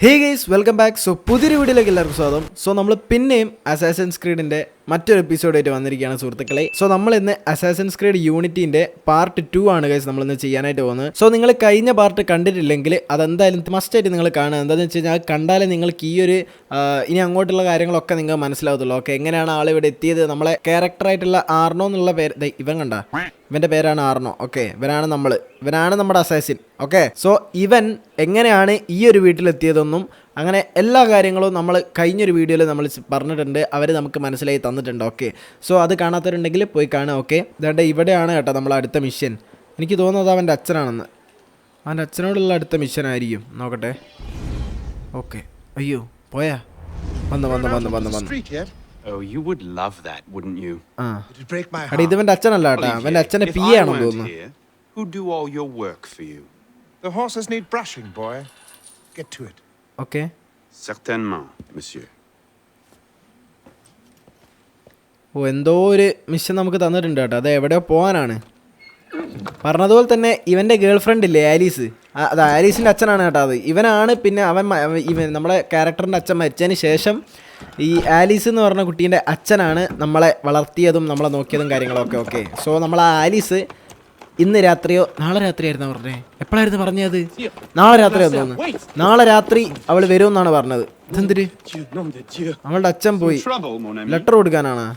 Hey guys welcome back so പുതിയൊരു വീഡിയോയിലേക്ക് എല്ലാവർക്കും സ്വാഗതം. സോ നമ്മൾ പിന്നെയും അസാസൻസ് ക്രീഡിന്റെ മറ്റൊരു എപ്പിസോഡായിട്ട് വന്നിരിക്കുകയാണ് സുഹൃത്തുക്കളെ. സോ നമ്മൾ ഇന്ന് അസാസൻസ് ക്രീഡ് യൂണിറ്റിന്റെ പാർട്ട് ടു ആണ് ഗൈസ് നമ്മൾ ഇന്ന് ചെയ്യാനായിട്ട് പോകുന്നത്. സോ നിങ്ങൾ കഴിഞ്ഞ പാർട്ട് കണ്ടിട്ടില്ലെങ്കിൽ അതെന്തായാലും മസ്റ്റ് ആയിട്ട് നിങ്ങൾ കാണുക. എന്താണെന്ന് വെച്ച് കഴിഞ്ഞാൽ കണ്ടാലേ നിങ്ങൾക്ക് ഈ ഒരു ഇനി അങ്ങോട്ടുള്ള കാര്യങ്ങളൊക്കെ നിങ്ങൾക്ക് മനസ്സിലാവത്തുള്ളൂ. ഓക്കെ എങ്ങനെയാണ് ആൾ ഇവിടെ എത്തിയത്? നമ്മളെ ക്യാരക്ടറായിട്ടുള്ള ആർണോ എന്നുള്ള പേര് ഇവൻ കണ്ട? ഇവന്റെ പേരാണ് ആർണോ. ഓക്കെ ഇവനാണ് നമ്മൾ ഇവനാണ് നമ്മുടെ അസാസിൻ ഓക്കെ സോ ഇവൻ എങ്ങനെയാണ് ഈ ഒരു വീട്ടിലെത്തിയതെന്നും അങ്ങനെ എല്ലാ കാര്യങ്ങളും നമ്മൾ കഴിഞ്ഞൊരു വീഡിയോയിൽ നമ്മൾ പറഞ്ഞിട്ടുണ്ട് അവർ നമുക്ക് മനസ്സിലായി തന്നിട്ടുണ്ട്. ഓക്കെ സോ അത് കാണാത്തവരുണ്ടെങ്കിൽ പോയി കാണുക ഓക്കെ ഇതാണ്ട് ഇവിടെയാണ് കേട്ടോ നമ്മൾ അടുത്ത മിഷൻ എനിക്ക് തോന്നുന്നത് അവന്റെ അച്ഛനാണെന്ന്. അവന്റെ അച്ഛനോടുള്ള അടുത്ത മിഷൻ ആയിരിക്കും. നോക്കട്ടെ. ഓക്കെ അയ്യോ പോയാ? വന്ന് വന്ന് വന്ന് വന്ന് വന്ന്? Oh, you would love that, wouldn't you? അച്ഛനല്ല കേട്ടാ. അവന്റെ അച്ഛനെ പി ആണെന്ന് തോന്നുന്നു. who'd do all your work for you? The horses need brushing, boy. Get to it. Okay Certainement, monsieur. ഓ എന്തോ ഒരു മിഷൻ നമുക്ക് തന്നിട്ടുണ്ട് കേട്ടോ. അത് എവിടെയോ പോകാനാണ്. പറഞ്ഞതുപോലെ തന്നെ ഇവന്റെ ഗേൾ ഫ്രണ്ട് ഇല്ലേ ആലീസ്? അത് ആലീസിന്റെ അച്ഛനാണ് കേട്ടോ അത്. ഇവനാണ് പിന്നെ അവൻ ഇവൻ നമ്മുടെ ക്യാരക്ടറിന്റെ അച്ഛൻ മരിച്ചതിന് ശേഷം ഈ ആലീസ് എന്ന് പറഞ്ഞ കുട്ടീന്റെ അച്ഛനാണ് നമ്മളെ വളർത്തിയതും നമ്മളെ നോക്കിയതും കാര്യങ്ങളൊക്കെ ഓക്കെ സോ നമ്മൾ ആ ആലീസ് ഇന്ന് രാത്രിയോ നാളെ രാത്രിയായിരുന്നു പറഞ്ഞേ? എപ്പോഴായിരുന്നു പറഞ്ഞത്? നാളെ രാത്രിയാന്ന് തോന്നുന്നു. നാളെ രാത്രി അവൾ വരുമെന്നാണ് പറഞ്ഞത്. ഇതെന്തിര്? nom അവളുടെ അച്ഛൻ പോയി. ലെറ്റർ കൊടുക്കാനാണ്.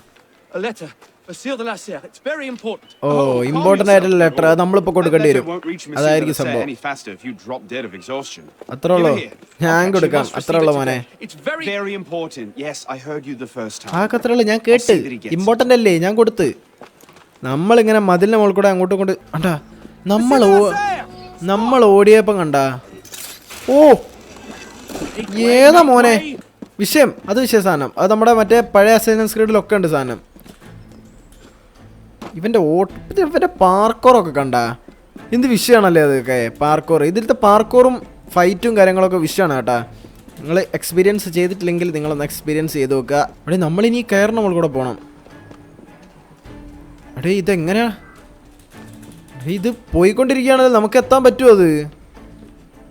ഓ ഇമ്പോർട്ടന്റ് ആയിട്ടുള്ള ലെറ്റർ അത് നമ്മളിപ്പോ കൊടുക്കേണ്ടി വരും. അതായിരിക്കും സംഭവം. അത്ര ഉള്ളൂ. ഞാൻ കൊടുക്കാം. അത്ര ഉള്ളൂ മോനെ. ആ അത്രേ ഞാൻ കേട്ട്. ഇമ്പോർട്ടന്റ് അല്ലേ? ഞാൻ കൊടുത്ത്. നമ്മളിങ്ങനെ മതിലിന്റെ മുകളിൽ കൂടെ അങ്ങോട്ടും കൊണ്ട് കണ്ടാ? നമ്മൾ നമ്മൾ ഓടിയപ്പം കണ്ടാ? ഓ! ഏതാ മോനെ? വിഷയം. അത് വിഷയ സാധനം. അത് നമ്മുടെ മറ്റേ പഴയ അസൈനൻസ് സ്ക്രീഡിലൊക്കെ ഉണ്ട് സാധനം. ഇവന്റെ ഓട്ട ഇവന്റെ പാർക്കോറൊക്കെ കണ്ടാ? എന്ത് വിഷയമാണല്ലേ അതൊക്കെ? പാർക്കോർ ഇതിലത്തെ പാർക്കോറും ഫൈറ്റും കാര്യങ്ങളൊക്കെ വിഷയമാണ് കേട്ടാ. നിങ്ങൾ എക്സ്പീരിയൻസ് ചെയ്തിട്ടില്ലെങ്കിൽ നിങ്ങളൊന്ന് എക്സ്പീരിയൻസ് ചെയ്ത് നോക്കുക. അവിടെ നമ്മളിനി കയറണം നമ്മൾ കൂടെ പോകണം അടേ ഇതെങ്ങനെയാ ഇത് പോയിക്കൊണ്ടിരിക്കുകയാണല്ലോ. നമുക്ക് എത്താൻ പറ്റുമോ അത്?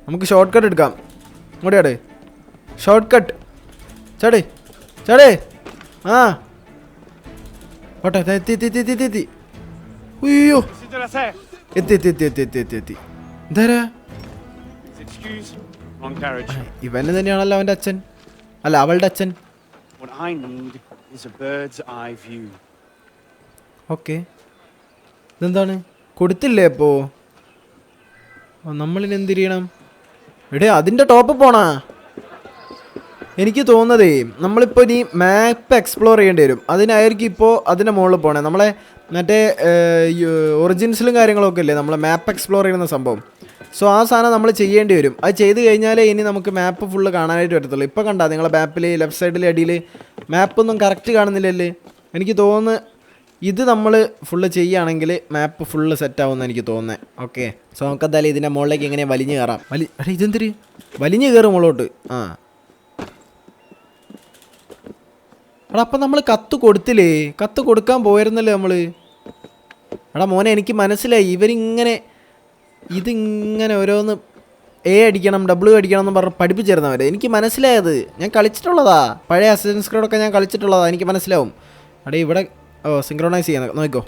നമുക്ക് ഷോർട്ട് കട്ട് എടുക്കാം. ഇങ്ങോട്ട് ഷോർട്ട് കട്ട് ചാടേ. ചാടേ. ആ. ഓട്ടെ എത്തി എത്തി എത്തി എത്തി എത്തി എത്തി. അയ്യോ. എത്തി എത്തി എത്തി എത്തി എത്തി എത്തി എത്തി. എന്താരാ? Excuse. ഇവന് തന്നെയാണല്ലോ അവന്റെ അച്ഛൻ. അല്ല അവളുടെ അച്ഛൻ. What I need is a bird's eye view. Okay. ഇതെന്താണ്? കൊടുത്തില്ലേ അപ്പോ? നമ്മളിന് ചെയ്യണം എടേ അതിന്റെ ടോപ്പ് പോണാ. എനിക്ക് തോന്നുന്നതേ നമ്മളിപ്പോൾ ഇനി മാപ്പ് എക്സ്പ്ലോർ ചെയ്യേണ്ടി വരും. അതിനായിരിക്കും ഇപ്പോൾ അതിന്റെ മുകളിൽ പോണേ. നമ്മളെ മറ്റേ ഒറിജിൻസിലും കാര്യങ്ങളൊക്കെ ഇല്ലേ? നമ്മളെ മാപ്പ് എക്സ്പ്ലോർ ചെയ്യുന്ന സംഭവം. സോ ആ സാധനം നമ്മൾ ചെയ്യേണ്ടി വരും. അത് ചെയ്ത് കഴിഞ്ഞാലേ ഇനി നമുക്ക് മാപ്പ് ഫുള്ള് കാണാനായിട്ട് പറ്റത്തുള്ളൂ. ഇപ്പോൾ കണ്ടാ നിങ്ങളെ മാപ്പിൽ ലെഫ്റ്റ് സൈഡിൽ അടിയിൽ മാപ്പൊന്നും കറക്റ്റ് കാണുന്നില്ലല്ലേ? എനിക്ക് തോന്നുന്നു ഇത് നമ്മൾ ഫുള്ള് ചെയ്യുകയാണെങ്കിൽ മാപ്പ് ഫുള്ള് സെറ്റ് ആവുമെന്ന് എനിക്ക് തോന്നുന്നത് ഓക്കെ സോ നമുക്ക് എന്തായാലും ഇതിന്റെ മുകളിലേക്ക് എങ്ങനെ വലിഞ്ഞ് കയറാം വലി അല്ല ഇതെന്തിരി? വലിഞ്ഞ് കയറും മുകളോട്ട് ആ. എടാ അപ്പം നമ്മൾ കത്ത് കൊടുത്തില്ലേ? കത്ത് കൊടുക്കാൻ പോയിരുന്നല്ലേ നമ്മൾ എടാ മോനെ എനിക്ക് മനസ്സിലായി. ഇവരിങ്ങനെ ഇതിങ്ങനെ ഓരോന്ന് എ അടിക്കണം ഡബ്ല്യു അടിക്കണം എന്ന് പറഞ്ഞ് പഠിപ്പിച്ചിരുന്നവർ എനിക്ക് മനസ്സിലായത്. ഞാൻ കളിച്ചിട്ടുള്ളതാ. പഴയ അസിസ്റ്റൻസ് ക്രോഡൊക്കെ ഞാൻ കളിച്ചിട്ടുള്ളതാ. എനിക്ക് മനസ്സിലാവും. എടാ ഇവിടെ ഓ സിംഗ്രോണൈസ് ചെയ്യാൻ നോക്കോ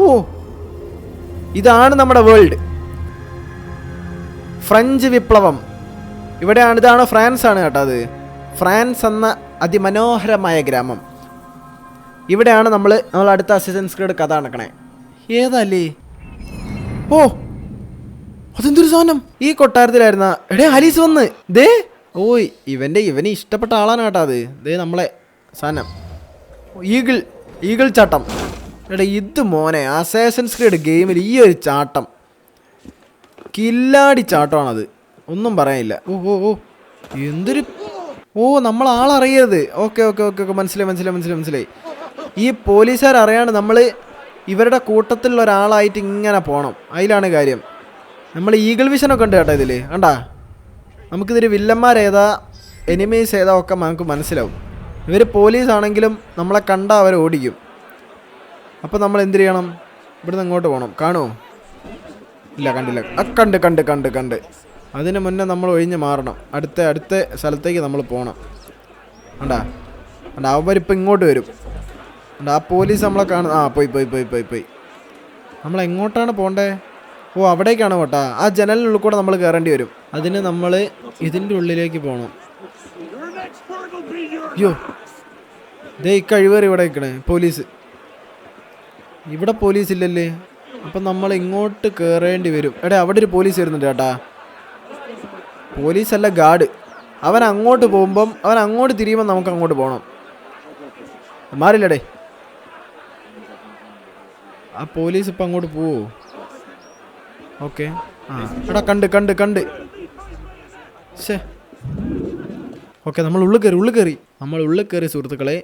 ഓ ഇതാണ് നമ്മുടെ വേൾഡ് ഫ്രഞ്ച് വിപ്ലവം. ഇവിടെയാണ് ഇതാണ് ഫ്രാൻസ് ആണ് കേട്ടോ അത്. ഫ്രാൻസ് എന്ന അതിമനോഹരമായ ഗ്രാമം. ഇവിടെയാണ് നമ്മൾ നമ്മൾ അടുത്ത അസിസ്റ്റൻസ് ക്രീഡ് കഥ നടക്കണേ. ഏതല്ലേ? ഓ അതെന്തൊരു സാധനം? ഈ കൊട്ടാരത്തിലായിരുന്ന എടേ ആലീസ് വന്ന്. ദേ ഓയ് ഇവന്റെ ഇവന് ഇഷ്ടപ്പെട്ട ആളാണ് കേട്ടോ അത്. ദേ നമ്മളെ സാധനം. ഈഗിൾ ഈഗിൾ ചാട്ടം. എടാ ഇത് മോനെ അസേസൻസ് ക്രീഡ് ഗെയിമിൽ ഈ ഒരു ചാട്ടം. കില്ലാടി ചാട്ടമാണത്. ഒന്നും പറയാനില്ല. ഓ ഓ ഓ എന്തൊരു ഓ നമ്മൾ ആളറിയരുത്. ഓക്കെ ഓക്കെ ഓക്കെ ഓക്കെ മനസ്സിലായി മനസ്സിലായി മനസ്സിലായി മനസ്സിലായി. ഈ പോലീസുകാർ അറിയാണ്ട് നമ്മൾ ഇവരുടെ കൂട്ടത്തിലുള്ള ഒരാളായിട്ട് ഇങ്ങനെ പോകണം അതിലാണ് കാര്യം. നമ്മൾ ഈഗിൾ വിഷനൊക്കെ ഉണ്ട് കേട്ടോ ഇതിൽ കണ്ടാ? നമുക്കിതിൽ വില്ലന്മാരേതാ എനിമീസ് ഏതാ ഒക്കെ നമുക്ക് മനസ്സിലാവും. ഇവർ പോലീസാണെങ്കിലും നമ്മളെ കണ്ട അവർ ഓടിക്കും. അപ്പോൾ നമ്മൾ എന്തു ചെയ്യണം? ഇവിടുന്ന് അങ്ങോട്ട് പോകണം കാണുമോ ഇല്ല കണ്ടില്ല. കണ്ട് കണ്ട് കണ്ട് കണ്ട്. അതിന് മുന്നേ നമ്മൾ ഒഴിഞ്ഞ് മാറണം. അടുത്ത അടുത്ത സ്ഥലത്തേക്ക് നമ്മൾ പോകണം ഉണ്ടാ കണ്ടാ അവരിപ്പോൾ ഇങ്ങോട്ട് വരും. കണ്ടാ ആ പോലീസ് നമ്മളെ കാണുന്ന ആ പോയി പോയി പോയി പോയി പോയി. നമ്മൾ എങ്ങോട്ടാണ് പോണ്ടേ? ഓ അവിടേക്കാണ് കേട്ടോ. ആ ജനലിനുള്ളിൽ കൂടെ നമ്മൾ കയറേണ്ടി വരും. അതിന് നമ്മൾ ഇതിന്റെ ഉള്ളിലേക്ക് പോകണം അയ്യോ ദേ ഈ കഴിവേറി ഇവിടെ നിൽക്കണേ പോലീസ്. ഇവിടെ പോലീസ് ഇല്ലല്ലേ? അപ്പം നമ്മൾ ഇങ്ങോട്ട് കയറേണ്ടി വരും. എടാ അവിടെ ഒരു പോലീസ് വരുന്നുണ്ട് ചേട്ടാ പോലീസല്ല ഗാർഡ്. അവൻ അങ്ങോട്ട് പോകുമ്പം അവൻ അങ്ങോട്ട് തിരിയുമ്പോൾ നമുക്ക് അങ്ങോട്ട് പോകണം മാറില്ലടേ. ആ പോലീസ് ഇപ്പം അങ്ങോട്ട് പോവോ? ഓക്കെ. ആ എടാ കണ്ട് കണ്ട് കണ്ട്. ശേ ഓക്കെ നമ്മൾ ഉള്ളിൽ കയറി ഉള്ളിൽ കയറി. നമ്മൾ ഉള്ളിൽ കയറി സുഹൃത്തുക്കളെ.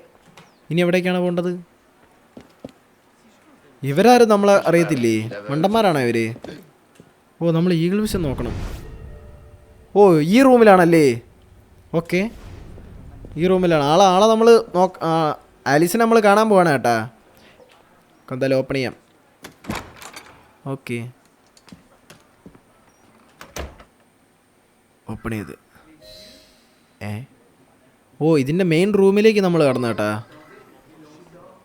ഇനി എവിടേക്കാണ് പോകേണ്ടത്? ഇവരാരും നമ്മളെ അറിയത്തില്ലേ? മണ്ടന്മാരാണോ ഇവർ? ഓ നമ്മൾ ഈഗിൾ വിഷൻ നോക്കണം. ഓ ഈ റൂമിലാണല്ലേ? ഓക്കെ. ഈ റൂമിലാണ്. ആളെ ആളെ നമ്മൾ നോക്ക ആലിസിനെ നമ്മൾ കാണാൻ പോവാണ് കേട്ടാ. എന്തായാലും ഓപ്പൺ ചെയ്യാം. ഓക്കെ. ഓപ്പൺ ചെയ്ത്. ഏ? ഓ ഇതിന്റെ മെയിൻ റൂമിലേക്ക് നമ്മൾ കടന്നു കേട്ടാ.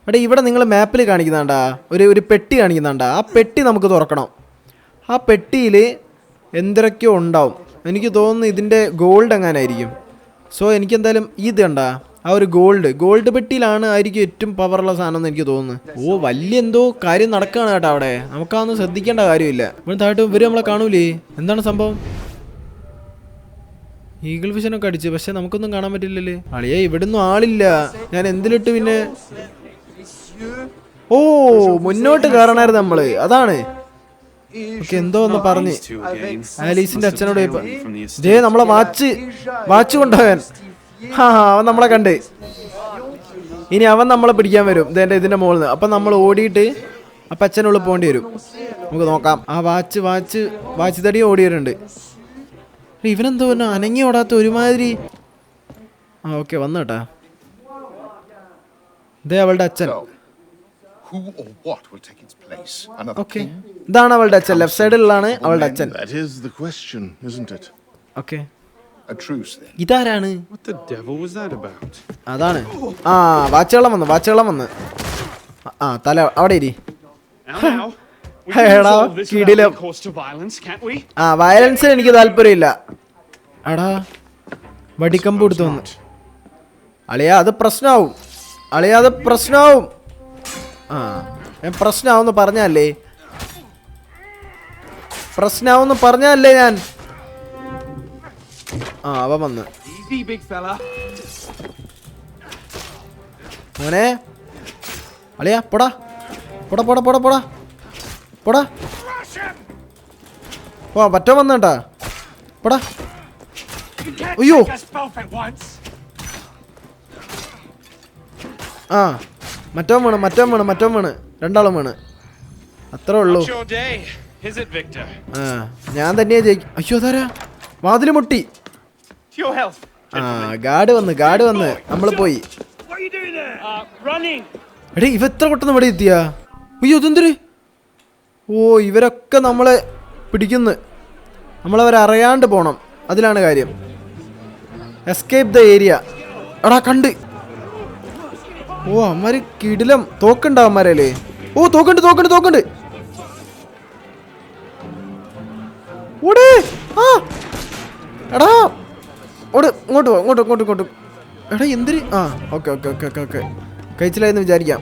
എടാ ഇവിടെ നിങ്ങൾ മാപ്പിൽ കാണിക്കുന്നതാണ്ടാ ഒരു ഒരു പെട്ടി കാണിക്കുന്നതാണ്ടാ ആ പെട്ടി നമുക്ക് തുറക്കണം. ആ പെട്ടിയിൽ എന്തൊക്കെയോ ഉണ്ടാവും. എനിക്ക് തോന്നുന്നു ഇതിന്റെ ഗോൾഡ് എങ്ങാനായിരിക്കും. സോ എനിക്കെന്തായാലും ഇത് കണ്ടാ. ആ ഒരു ഗോൾഡ് ഗോൾഡ് പെട്ടിയിലാണ് ആയിരിക്കും ഏറ്റവും പവറുള്ള സാധനം എന്ന് എനിക്ക് തോന്നുന്നു. ഓ വലിയ എന്തോ കാര്യം നടക്കുകയാണ് കേട്ടോ അവിടെ. നമുക്കതൊന്നും ശ്രദ്ധിക്കേണ്ട കാര്യമില്ല. ഇവിടെ താഴോട്ട് ഇവർ നമ്മളെ കാണൂലേ? എന്താണ് സംഭവം? ഈഗിൾ ഫിഷനൊക്കെ അടിച്ച്. പക്ഷെ നമുക്കൊന്നും കാണാൻ പറ്റില്ലല്ലേ? അളിയെ ഇവിടുന്ന് ആളില്ല. ഞാൻ എന്തിലിട്ട് പിന്നെ? ഓ മുന്നോട്ട് കയറണായിരുന്നു നമ്മൾ. അതാണ്. എന്തോ ഒന്ന് പറഞ്ഞ്. ആലീസിന്റെ അച്ഛനോട്. ജേ നമ്മളെ വാച്ച് വാച്ച് കൊണ്ടുപോകാൻ ഹാ അവൻ നമ്മളെ കണ്ടേ. ഇനി അവൻ നമ്മളെ പിടിക്കാൻ വരും. ഇതെന്റെ ഇതിന്റെ മുകളിൽ നിന്ന്. അപ്പൊ നമ്മൾ ഓടിയിട്ട് അപ്പൊ അച്ഛനുള്ളിൽ പോകേണ്ടി വരും. നമുക്ക് നോക്കാം. ആ വാച്ച് വാച്ച് വാച്ച് തടി ഓടി വരുന്നുണ്ട് ഇവനെന്തോ പിന്നെ അനങ്ങി ഓടാത്ത ഒരുമാതിരി. ആ ഓക്കെ വന്നു കേട്ടാ ഇതേ അവളുടെ അച്ഛൻ. ഓക്കെ. ഇതാണ് അവളുടെ അച്ഛൻ. ലെഫ്റ്റ് സൈഡിലാണ് അവളുടെ അച്ഛൻ? ഓക്കെ. ഇതാരാണ്? അതാണ്. ആ വാച്ചുകളം വന്നു വാച്ചുകളം വന്ന്. ആ തല അവിടെ ഇരി. Without കിടിലം. ആ വയലൻസിന് എനിക്ക് താല്പര്യമില്ല. എടാ വടിക്കമ്പ് കൊടുത്തു വന്ന്. അളിയാ അത് പ്രശ്നമാവും അളിയാ അത് പ്രശ്നമാവും ആ ഞാൻ പ്രശ്നമാവെന്ന് പറഞ്ഞല്ലേ പ്രശ്നമാവെന്ന് പറഞ്ഞല്ലേ ഞാൻ. ആ അവ വന്ന്. മോനെ. അളിയാ പൊടാ. പൊടാ പൊടാ പൊടാ പോടാ. പോടാ. ഓ പറ്റോ വന്നേട്ടാ. പോടാ. once. ആ മറ്റോ വേണം മറ്റോ വേണം മറ്റോ വേണം. രണ്ടാളും വേണം. അത്രേ ഉള്ളൂ? ആ ഞാൻ തന്നെയാ ജയിക്കും അയ്യോ അതാരാ? വാതിൽ മുട്ടി. To your health. ആ ഗാർഡ് വന്ന് ഗാർഡ് വന്ന്. നമ്മൾ പോയി. What are you doing there? Uh, running. എടേ ഇവ എത്ര കൊട്ടൊന്നും ഇവിടെ എത്തിയാ? അയ്യോ ഇതെന്തൊരു ഓ ഇവരൊക്കെ നമ്മളെ പിടിക്കുന്നു. നമ്മളവരറിയാണ്ട് പോകണം അതിലാണ് കാര്യം. എസ്കേപ്പ് ദ ഏരിയ എടാ കണ്ട്. ഓ അമ്മര് കിടിലം. തോക്കുണ്ടോ അമ്മരല്ലേ ഓ തോക്കുണ്ട് തോക്കുണ്ട് തോക്കുണ്ട്. ഓടേ ആ. എടാ ഓട് ഇങ്ങോട്ട് പോ ഇങ്ങോട്ട് ഇങ്ങോട്ട് ഇങ്ങോട്ട്. എടാ എന്തിന് ആ okay okay okay okay okay. കഴിച്ചില്ലായെന്ന് വിചാരിക്കാം.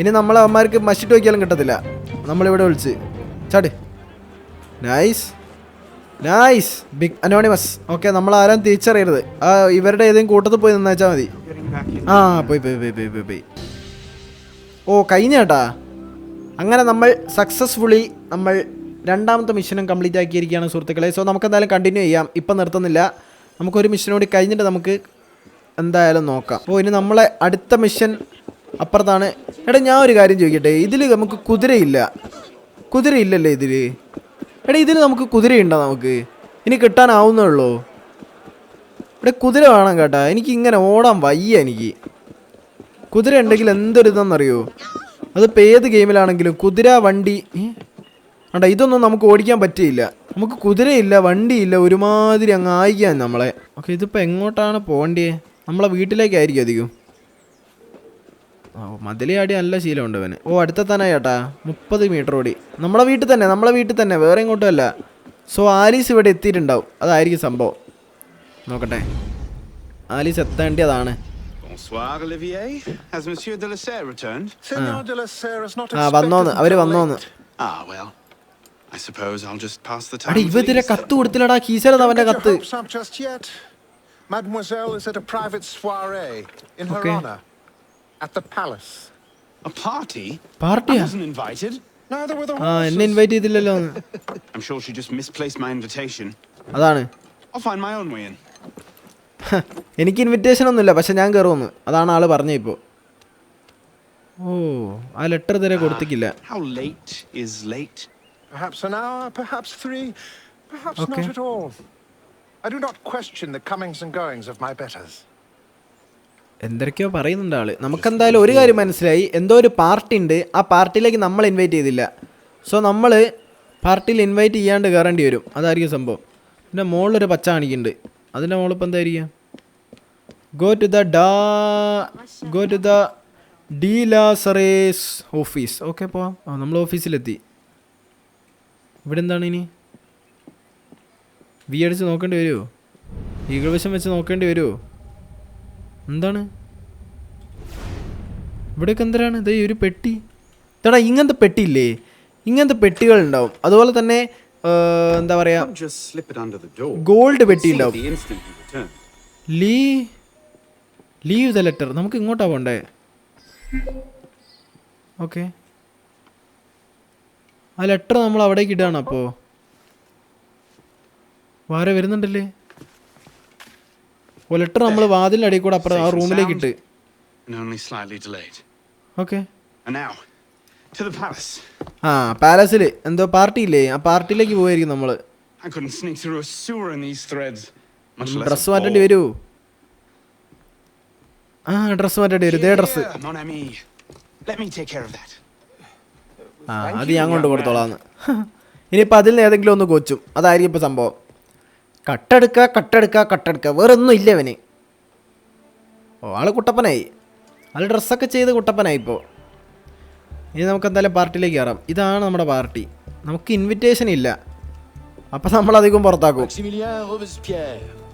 ഇനി നമ്മളെ അമ്മമാർക്ക് മഷിട്ട് നോക്കിയാലും കിട്ടത്തില്ല. നമ്മളിവിടെ വിളിച്ച്. ചാടി. Nice nice big anonymous okay നമ്മൾ ആരും തിരിച്ചറിയരുത്. ആ ഇവരുടെ ഏതെങ്കിലും കൂട്ടത്തിൽ പോയി നിന്നാച്ചാൽ മതി. ആ പോയി പോയി പോയി പോയി പോയി പോയി. ഓ കഴിഞ്ഞ കേട്ടാ. അങ്ങനെ നമ്മൾ സക്സസ്ഫുള്ളി നമ്മൾ രണ്ടാമത്തെ മിഷനും കംപ്ലീറ്റ് ആക്കിയിരിക്കുകയാണ് സുഹൃത്തുക്കളെ. സോ നമുക്ക് എന്തായാലും കണ്ടിന്യൂ ചെയ്യാം. ഇപ്പം നിർത്തുന്നില്ല. നമുക്കൊരു മിഷനോട് കഴിഞ്ഞിട്ട് നമുക്ക് എന്തായാലും നോക്കാം. അപ്പോൾ ഇനി നമ്മളെ അടുത്ത മിഷൻ അപ്പുറത്താണ്. എടാ ഞാൻ ഒരു കാര്യം ചോദിക്കട്ടെ? ഇതിൽ നമുക്ക് കുതിരയില്ല. കുതിരയില്ലല്ലേ ഇതിൽ എടാ ഇതിൽ നമുക്ക് കുതിരയുണ്ടോ നമുക്ക്? ഇനി കിട്ടാനാവുന്നേ ഉള്ളൂ. ഇവിടെ കുതിര വേണം കേട്ടാ. എനിക്ക് ഇങ്ങനെ ഓടാൻ വയ്യ എനിക്ക്. കുതിര ഉണ്ടെങ്കിൽ എന്തൊരു ഇതെന്നറിയോ? അതിപ്പോൾ ഏത് ഗെയിമിലാണെങ്കിലും കുതിര വണ്ടി ഏ? ഇതൊന്നും നമുക്ക് ഓടിക്കാൻ പറ്റിയില്ല. നമുക്ക് കുതിരയില്ല വണ്ടിയില്ല ഒരുമാതിരി അങ്ങ് ആയിക്കാൻ നമ്മളെ. ഓക്കെ ഇതിപ്പോൾ എങ്ങോട്ടാണ് പോകേണ്ടത് നമ്മളെ വീട്ടിലേക്കായിരിക്കും അധികം. ഓ ആടി നല്ല ശീലമുണ്ട് അവന് ഓ അടുത്ത തന്നെ ചേട്ടാ മുപ്പത് മീറ്റർ ഓടി. നമ്മളെ വീട്ടിൽ തന്നെ നമ്മളെ വീട്ടിൽ തന്നെ വേറെ ഇങ്ങോട്ടുമല്ല സോ ആലീസ് ഇവിടെ എത്തിയിട്ടുണ്ടാവും. അതായിരിക്കും സംഭവം. നോക്കട്ടെ. ആലീസ് എത്തേണ്ടി അതാണ് ആ. വന്നോന്ന്. അവർ വന്നോന്ന്. ഇവതിരെ കത്ത് കൊടുത്തില്ലടാ കീസല അവന്റെ കത്ത്. Mademoiselle is at a private soiree in okay. her. At the palace. A party? Party? I wasn't invited. Neither were the ആ എന്നെ horses. ഇൻവൈറ്റ് ചെയ്തില്ലല്ലോ. I'm sure she just misplaced my invitation. അതാണ് I'll find my own way in. എനിക്ക് invitation ഒന്നുമില്ല പക്ഷെ ഞാൻ കയറുമെന്ന് അതാണ് ആൾ പറഞ്ഞ ഇപ്പോ ഓ ആ ലെറ്റർ ഇതുവരെ കൊടുത്തിക്കില്ല How late is late? Perhaps an hour, perhaps three, perhaps Okay. not at all. I do not question the comings and goings of my betters. എന്തൊക്കെയോ പറയുന്നുണ്ട് ആൾ. നമുക്കെന്തായാലും ഒരു കാര്യം മനസ്സിലായി. എന്തോ ഒരു പാർട്ടി ഉണ്ട് ആ പാർട്ടിയിലേക്ക് നമ്മൾ ഇൻവൈറ്റ് ചെയ്തില്ല. സോ നമ്മൾ പാർട്ടിയിൽ ഇൻവൈറ്റ് ചെയ്യാണ്ട് കയറേണ്ടി വരും. അതായിരിക്കും സംഭവം. പിന്നെ മുകളിലൊരു പച്ച കാണിക്കുന്നുണ്ട്. അതിന്റെ മുകളിപ്പോൾ എന്തായിരിക്കും ഗോ ടു ദ ഡാ go to the de Lazare's office okay പോവാം. ആ നമ്മൾ ഓഫീസിലെത്തി ഇവിടെ എന്താണ് ഇനി? വി അടിച്ച് നോക്കേണ്ടി വരുമോ ഈഗിൾ വശം വെച്ച് നോക്കേണ്ടി വരുമോ എന്താണ്? ഇവിടെയൊക്കെ എന്തരാണ് ഇതേ ഒരു പെട്ടി. തടാ ഇങ്ങനത്തെ പെട്ടിയില്ലേ? ഇങ്ങനത്തെ പെട്ടികൾ ഉണ്ടാവും. അതുപോലെ തന്നെ എന്താ പറയാ. ഗോൾഡ് പെട്ടി ഉണ്ടാവും. ലീ ലീവ് ദ ലെറ്റർ. നമുക്ക് ഇങ്ങോട്ടാ പോണ്ടേ? ഓക്കെ. ആ ലെറ്റർ നമ്മൾ അവിടേക്ക് ഇടാണ് അപ്പോൾ വേറെ വരുന്നുണ്ടല്ലേ? ഓ ലെറ്റർ നമ്മൾ വാതിലിന്റെ അടിയിൽ കൂടെ അപ്പുറം ആ റൂമിലേക്ക് ഇട്ട്. ഓക്കെ. ആ പാലസിൽ എന്തോ പാർട്ടി ഇല്ലേ ആ പാർട്ടിയിലേക്ക് പോയിരിക്കും നമ്മൾ ഡ്രസ് മാറ്റേണ്ടി വരൂ. ആ ഡ്രസ് മാറ്റേണ്ടി വരും. ഇതേ ഡ്രസ്. ആ അത് ഞാൻ കൊണ്ട് കൊടുത്തോളാന്ന് ഇനിയിപ്പോൾ അതിൽ നിന്ന് ഏതെങ്കിലും ഒന്ന് കൊച്ചും. അതായിരിക്കും ഇപ്പോൾ സംഭവം. കട്ടെടുക്കുക കട്ടെടുക്കുക കട്ടെടുക്കുക വേറെ ഒന്നും ഇല്ല അവന് ഓ ആൾ കുട്ടപ്പനായി. ആൾ ഡ്രസ്സൊക്കെ ചെയ്ത് കുട്ടപ്പനായി ഇപ്പോൾ ഇനി നമുക്ക് എന്തായാലും പാർട്ടിയിലേക്ക് കയറാം. ഇതാണ് നമ്മുടെ പാർട്ടി. നമുക്ക് ഇൻവിറ്റേഷൻ ഇല്ല. അപ്പം നമ്മൾ അധികം പുറത്താക്കും.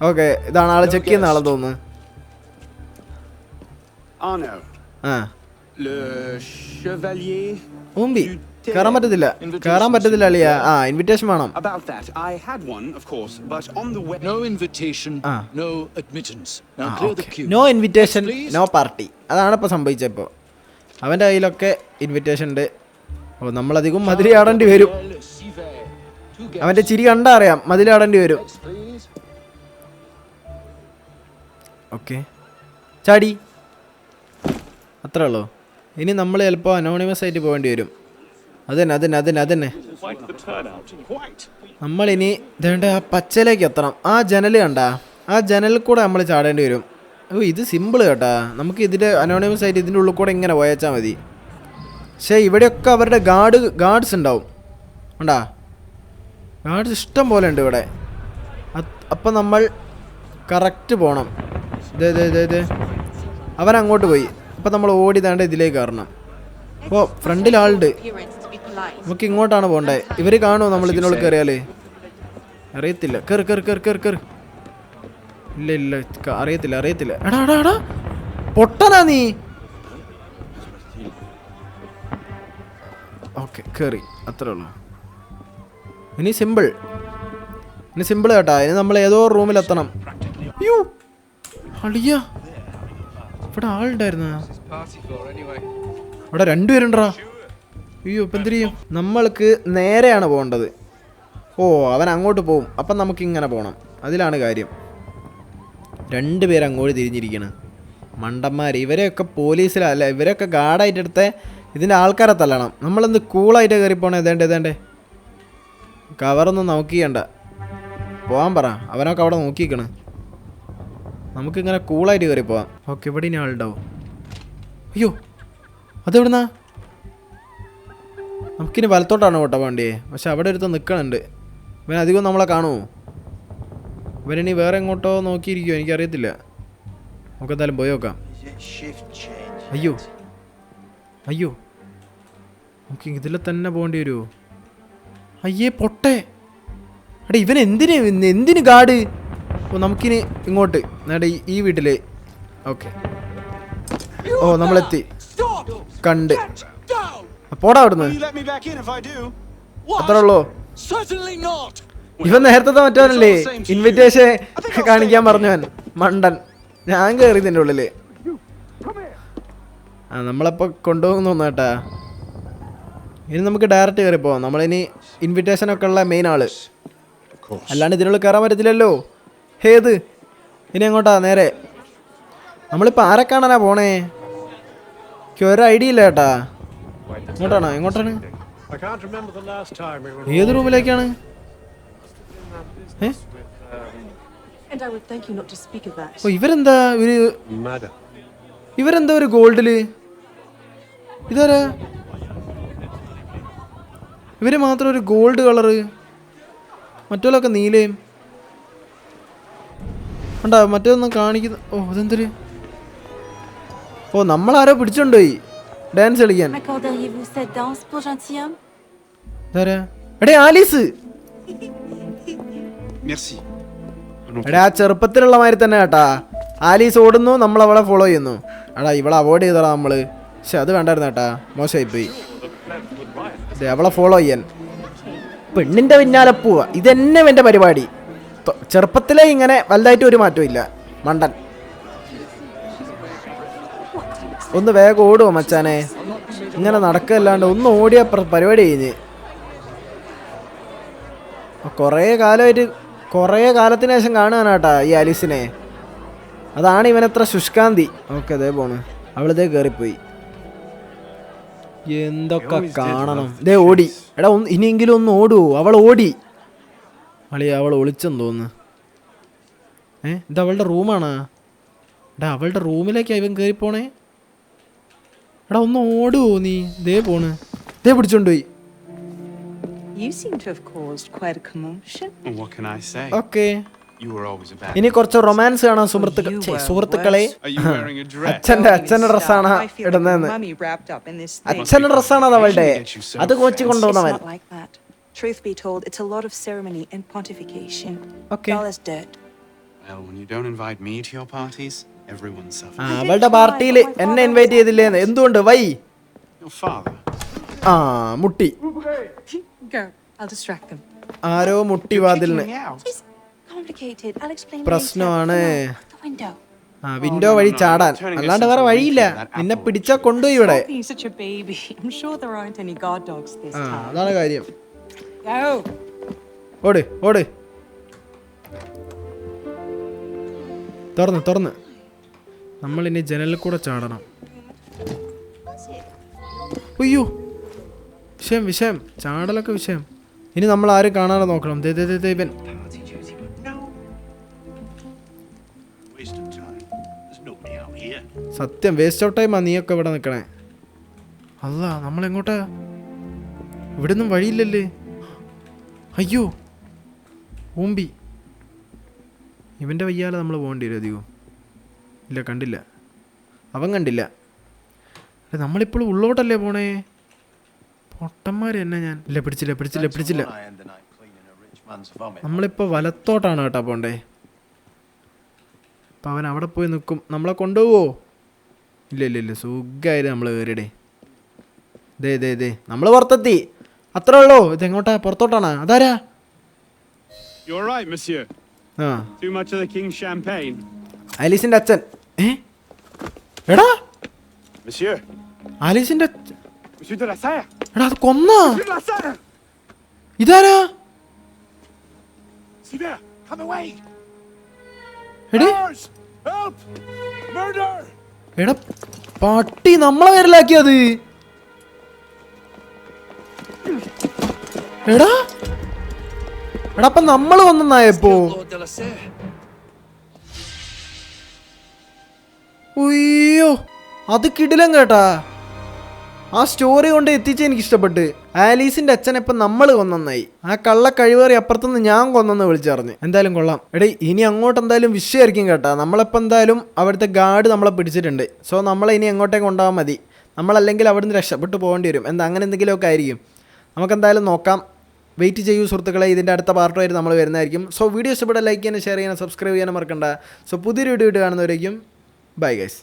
ഓക്കെ ഇതാണ് ആൾ ചെക്ക് ചെയ്യുന്ന ആളെന്ന് തോന്നുന്നു. ആ. Le കയറാൻ പറ്റത്തില്ല. കയറാൻ പറ്റത്തില്ല അളിയ. ആ ഇൻവിറ്റേഷൻ വേണം. About that, I had one, of course, but on the way. No invitation, Ah. no admittance. Now clear the queue. No invitation no party അതാണ് ഇപ്പോൾ സംഭവിച്ചത് ഇപ്പോ. അവന്റെ കയ്യിലൊക്കെ ഇൻവിറ്റേഷൻ ഉണ്ട്. അപ്പോൾ നമ്മളധികം മതിലാടേണ്ടി വരും. അവന്റെ അവന്റെ ചിരി കണ്ടാ അറിയാം മതിലാടേണ്ടി വരും. Please. ഓക്കെ ചാടി. അത്രേ ഉള്ളൂ. ഇനി നമ്മൾ ചിലപ്പോൾ അനോണിമസ് ആയിട്ട് പോകേണ്ടി വരും. അതന്നെ അതന്നെ അതന്നെ അതന്നെ. നമ്മളിനി ഇതേണ്ട ആ പച്ചയിലേക്ക് എത്തണം. ആ ജനൽ കണ്ട? ആ ജനലിൽ കൂടെ നമ്മൾ ചാടേണ്ടി വരും. ഓ ഇത് സിമ്പിൾ കേട്ടാ. നമുക്ക് ഇതിന്റെ അനോണിമസ് ആയിട്ട് ഇതിന്റെ ഉള്ളിൽ കൂടെ ഇങ്ങനെ പോയച്ചാൽ മതി. പക്ഷേ ഇവിടെയൊക്കെ അവരുടെ ഗാർഡ് ഗാർഡ്സ് ഉണ്ടാവും. ഉണ്ടാ ഗാർഡ്സ് ഇഷ്ടം പോലെ ഉണ്ട് ഇവിടെ. അപ്പം നമ്മൾ കറക്റ്റ് പോകണം ഇതേ ഇതേ ഇതേ ഇതേ അവൻ അങ്ങോട്ട് പോയി. അപ്പം നമ്മൾ ഓടി താണ്ട് ഇതിലേക്ക് കയറണം. അപ്പോൾ ഫ്രണ്ടിൽ ആളുണ്ട്. നമുക്ക് ഇങ്ങോട്ടാണ് പോണ്ടേ? ഇവർ കാണോ നമ്മൾ ഇതിനോട് കയറിയാലേ? അറിയത്തില്ല. കയറി കയറി കയറി കയറി കയറി ഇല്ല ഇല്ല അറിയത്തില്ല അറിയത്തില്ല. എടാ എടാ എടാ. പൊട്ടനാ നീ. ഓക്കെ കയറി അത്രേ ഉള്ളൂ. ഇനി സിമ്പിൾ. ഇനി സിമ്പിൾ കേട്ടാ. ഇനി നമ്മൾ ഏതോ റൂമിൽ എത്തണം അയ്യോ. അളിയ. ഇവിടെ ആളുണ്ടായിരുന്ന? ഇവിടെ രണ്ടുപേരുണ്ടോ അയ്യോ ഇപ്പം തിരിയും നമ്മൾക്ക് നേരെയാണ് പോകേണ്ടത്. ഓ അവൻ അങ്ങോട്ട് പോവും. അപ്പം നമുക്ക് ഇങ്ങനെ പോകണം അതിലാണ് കാര്യം. രണ്ട് പേര് അങ്ങോട്ട് തിരിഞ്ഞിരിക്കണം. മണ്ടന്മാർ ഇവരെയൊക്കെ പോലീസിലല്ല ഇവരൊക്കെ ഗാർഡായിട്ട് എടുത്ത ഇതിന്റെ ആൾക്കാരെ തല്ലണം. നമ്മളെന്ത് കൂളായിട്ട് കയറി പോണേ ഏതേണ്ടേ ഏതേണ്ടേ കവറൊന്നും നോക്കിയണ്ട. പോകാൻ പറ. അവനൊക്കെ അവിടെ നോക്കിക്കണ് നമുക്കിങ്ങനെ കൂളായിട്ട് കയറി പോവാം ഓക്കെ ഇവിടെ ഇനി ആളുണ്ടാവും. അയ്യോ അതെവിടുന്നാ? നമുക്കിനി വലത്തോട്ടാണ് കേട്ടോ വേണ്ടിയേ? പക്ഷെ അവിടെ ഒരുത്ത് നിൽക്കണുണ്ട് ഇവൻ അധികം നമ്മളെ കാണുമോ ഇവരിനി വേറെ എങ്ങോട്ടോ നോക്കിയിരിക്കുമോ എനിക്കറിയത്തില്ല. നമുക്ക് എന്തായാലും പോയി നോക്കാം. അയ്യോ. അയ്യോ. നമുക്ക് ഇതിൽ തന്നെ പോകേണ്ടി വരുമോ അയ്യേ പൊട്ടെ. എടാ ഇവൻ എന്തിന് എന്തിന് ഗാഡ്? ഓ നമുക്കിനി ഇങ്ങോട്ട്. നേടെ ഈ വീട്ടിലെ. ഓക്കെ. ഓ നമ്മളെത്തി. കണ്ട്. പോടാ അവിടുന്ന്? അത്ര ഉള്ളൂ. ഇവൻ നേരത്തെ മറ്റവനല്ലേ? ഇൻവിറ്റേഷൻ കാണിക്കാൻ പറഞ്ഞവൻ. മണ്ടൻ. ഞാൻ കയറി ഇതിന്റെ ഉള്ളിൽ. ആ നമ്മളപ്പോൾ കൊണ്ടുപോകുന്നു തോന്നാട്ടാ ഇനി നമുക്ക് ഡയറക്റ്റ് കയറി പോവാം. നമ്മളിനി ഇൻവിറ്റേഷൻ ഒക്കെ ഉള്ള മെയിൻ ആൾ. അല്ലാണ്ട് ഇതിനുള്ളിൽ കയറാൻ പറ്റത്തില്ലല്ലോ. ഹേത്? ഇനി അങ്ങോട്ടാ നേരെ. നമ്മളിപ്പോൾ ആരെ കാണാനാ പോണേ? എനിക്ക് ഒരു ഐഡിയ ഇല്ല ചേട്ടാ എങ്ങോട്ടാണ് എങ്ങോട്ടാണ് ഏത് റൂമിലേക്കാണ്. ഓ ഇവരെന്താ ഒരു madam. ഇവരെന്താ ഒരു ഗോൾഡിൽ? ഇതാരാ? ഇവർ മാത്രം ഒരു ഗോൾഡ് കളറ്. മറ്റുള്ളൊക്കെ നീലയും ഉണ്ടാ മറ്റൊന്നും കാണിക്കുന്ന ഓ അതെന്തൊരു ഓ നമ്മളാരോ പിടിച്ചോണ്ടുപോയി ഡാൻസ് കളിക്കാൻ. എടേ ആലീസ്. Merci. എടാ ആ ചെറുപ്പത്തിലുള്ള മാതിരി തന്നെ കേട്ടാ ആലീസ് ഓടുന്നു നമ്മൾ അവളെ ഫോളോ ചെയ്യുന്നു. എടാ ഇവളെ അവോയ്ഡ് ചെയ്തടാ നമ്മൾ. പക്ഷെ അത് വേണ്ടായിരുന്നു കേട്ടാ മോശമായി പോയി ദേ, അവളെ ഫോളോ ചെയ്യാൻ. പെണ്ണിന്റെ പിന്നാലെ പോവാ. ഇതെന്നെ എന്റെ പരിപാടി. ചെറുപ്പത്തിലെ ചെറുപ്പത്തിലേ ഇങ്ങനെ വലുതായിട്ട് ഒരു മാറ്റവും ഇല്ല. മണ്ടൻ. ഒന്ന് വേഗം ഓടുവോ മച്ചാനെ. ഇങ്ങനെ നടക്കല്ലാണ്ട് ഒന്ന് ഓടിയ പരിപാടി കഴിഞ്ഞ് കുറേ കാലമായിട്ട് കുറേ കാലത്തിന് ശേഷം കാണുകയാണാട്ടാ ഈ ആലീസിനെ അതാണ് ഇവനത്ര ശുഷ്കാന്തി. ഓക്കെ അതേ പോണ്. അവളിതേ കയറിപ്പോയി എന്തൊക്കെ കാണണം. ഇതേ ഓടി. എടാ ഒന്ന് ഇനിയെങ്കിലും ഒന്ന് ഓടുവോ അവൾ ഓടി. അളി അവൾ ഒളിച്ചെന്ന് തോന്നുന്നു. ഏ? ഇത് അവളുടെ റൂമാണ്? എടാ അവളുടെ റൂമിലേക്കാ ഇവൻ കയറിപ്പോണേ എടാ ഒന്ന് ഓടുവോ നീ ദേ പോണ്. ദേ പിടിച്ചോണ്ട് പോയി. ഇനി കുറച്ച് റൊമാൻസ് കാണാൻ സുഹൃത്തുക്ക സുഹൃത്തുക്കളെ. അച്ഛന്റെ അച്ഛന്റെ ഡ്രസ്സാണ് ഇടുന്നതെന്ന്. അച്ഛന്റെ ഡ്രസ്സാണ് അത് അവളുടെ അത് കോച്ചി കൊണ്ടുപോകുന്നവൻ Truth be told, it's a lot of ceremony and pontification. Okay. Dull as dirt. Well, when you don't invite me to your parties. അവളുടെ പാർട്ടിയിൽ എന്നെ ഇൻവൈറ്റ് ചെയ്തില്ലേ എന്തുകൊണ്ട്? വൈ. ആ മുട്ടി. ആരോ മുട്ടി വാതിലിന്. പ്രശ്നമാണ്. ആ വിൻഡോ വഴി ചാടാൻ. അല്ലാണ്ട് വേറെ വഴിയില്ല. നിന്നെ പിടിച്ച കൊണ്ടുപോയി ഇവിടെ. അതാണ് കാര്യം. ഓട് ഓട്. തുറന്ന് തുറന്ന്. നമ്മൾ ഇനി ജനലിൽ കൂടെ ചാടണം. അയ്യോ. വിഷയം വിഷയം. ചാടലൊക്കെ വിഷയം. ഇനി നമ്മൾ ആരും കാണാതെ നോക്കണം? ഇവൻ. സത്യം വേസ്റ്റ് ഓഫ് ടൈമാ നീയൊക്കെ ഇവിടെ നിൽക്കണേ അല്ല നമ്മൾ എങ്ങോട്ടാ ഇവിടെ നിന്നും വഴിയില്ലല്ലേ? അയ്യോ. ഓമ്പി ഇവന്റെ വയ്യാലെ നമ്മൾ പോകേണ്ടി വരും അധികവും. ഇല്ല കണ്ടില്ല. അവൻ കണ്ടില്ല. അല്ല നമ്മളിപ്പോഴും ഉള്ളോട്ടല്ലേ പോണേ? പൊട്ടന്മാർ തന്നെ ഞാൻ. ഇല്ല പിടിച്ചില്ല പിടിച്ചില്ല പിടിച്ചില്ല. നമ്മളിപ്പോൾ വലത്തോട്ടാണ് കേട്ടോ പോണ്ടേ. അപ്പം അവൻ അവിടെ പോയി നിൽക്കും നമ്മളെ കൊണ്ടുപോവോ? ഇല്ല ഇല്ല ഇല്ല. സുഖമായിട്ട് നമ്മൾ കയറിയടേ ദേ ദേ ദേ. നമ്മൾ പുറത്തെത്തി. അത്രേ ഉള്ളൂ. ഇതെങ്ങോട്ടാ? പുറത്തോട്ടാണ്? അതാരാ? അലീസിന്റെ അച്ഛൻ. എടാ! ആലീസിന്റെ എടാ അത് കൊന്ന? ഇതാരാ? പട്ടി നമ്മളെ വരലാക്കിയത്. എടാ. എടാ നമ്മൾ വന്നായപ്പോ ഉയ്യോ അത് കിടിലം കേട്ടാ. ആ സ്റ്റോറി കൊണ്ട് എത്തിച്ച് എനിക്ക് ഇഷ്ടപ്പെട്ട് ആലീസിന്റെ അച്ഛനെ ഇപ്പൊ നമ്മൾ കൊന്നന്നായി. ആ കള്ള കഴിവേറി അപ്പുറത്തുനിന്ന് ഞാൻ കൊന്നെന്ന് വിളിച്ചറിഞ്ഞ്. എന്തായാലും കൊള്ളാം. എടേ ഇനി അങ്ങോട്ട് എന്തായാലും വിഷയമായിരിക്കും കേട്ടാ. നമ്മളിപ്പോൾ എന്തായാലും അവിടുത്തെ ഗാർഡ് നമ്മളെ പിടിച്ചിട്ടുണ്ട്. സോ നമ്മളെ ഇനി എങ്ങോട്ടേക്ക് കൊണ്ടുപോകാൻ മതി. നമ്മളല്ലെങ്കിൽ അവിടുന്ന് രക്ഷപ്പെട്ട് പോകേണ്ടി വരും. എന്താ അങ്ങനെ എന്തെങ്കിലുമൊക്കെ ആയിരിക്കും. നമുക്കെന്തായാലും നോക്കാം. വെയിറ്റ് ചെയ്യൂ സുഹൃത്തുക്കളെ. ഇതിന്റെ അടുത്ത പാർട്ടുമായിട്ട് നമ്മൾ വരുന്നതായിരിക്കും. സോ വീഡിയോ ഇഷ്ടപ്പെട്ട ലൈക്ക് ചെയ്യാനും ഷെയർ ചെയ്യാനും സബ്സ്ക്രൈബ് ചെയ്യാനും മറക്കണ്ട. സോ പുതിയൊരു വീഡിയോ കാണുന്നവരേക്കും ബൈ ഗൈസ്